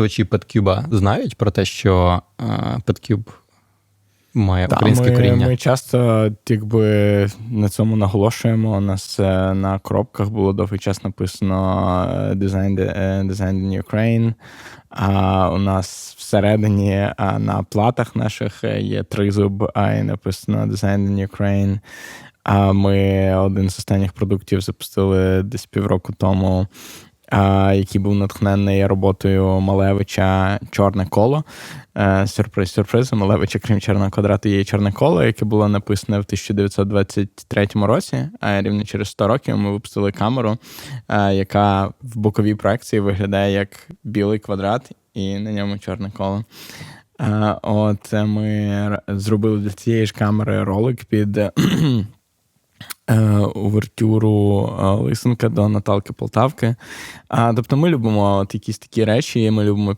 Користувачі Петкюба знають про те, що Петкюб має Та, українське ми, коріння. Ми часто якби, на цьому наголошуємо. У нас на коробках було довгий час написано е, Designed, е, in Ukraine. А у нас всередині а на платах наших е, є тризуб, а і написано Designed in Ukraine. А ми один з останніх продуктів запустили десь півроку тому, який був натхнений роботою Малевича Чорне коло. Е, Сюрприз, сюрприз. Малевича, крім чорного квадрату, є чорне коло, яке було написане в 1923 році. А рівно через 100 років ми випустили камеру, е, яка в боковій проекції виглядає як білий квадрат, і на ньому чорне коло. Е, От ми зробили для цієї ж камери ролик під увертюру е, Лисенка до Наталки Полтавки. А, тобто ми любимо от якісь такі речі, ми любимо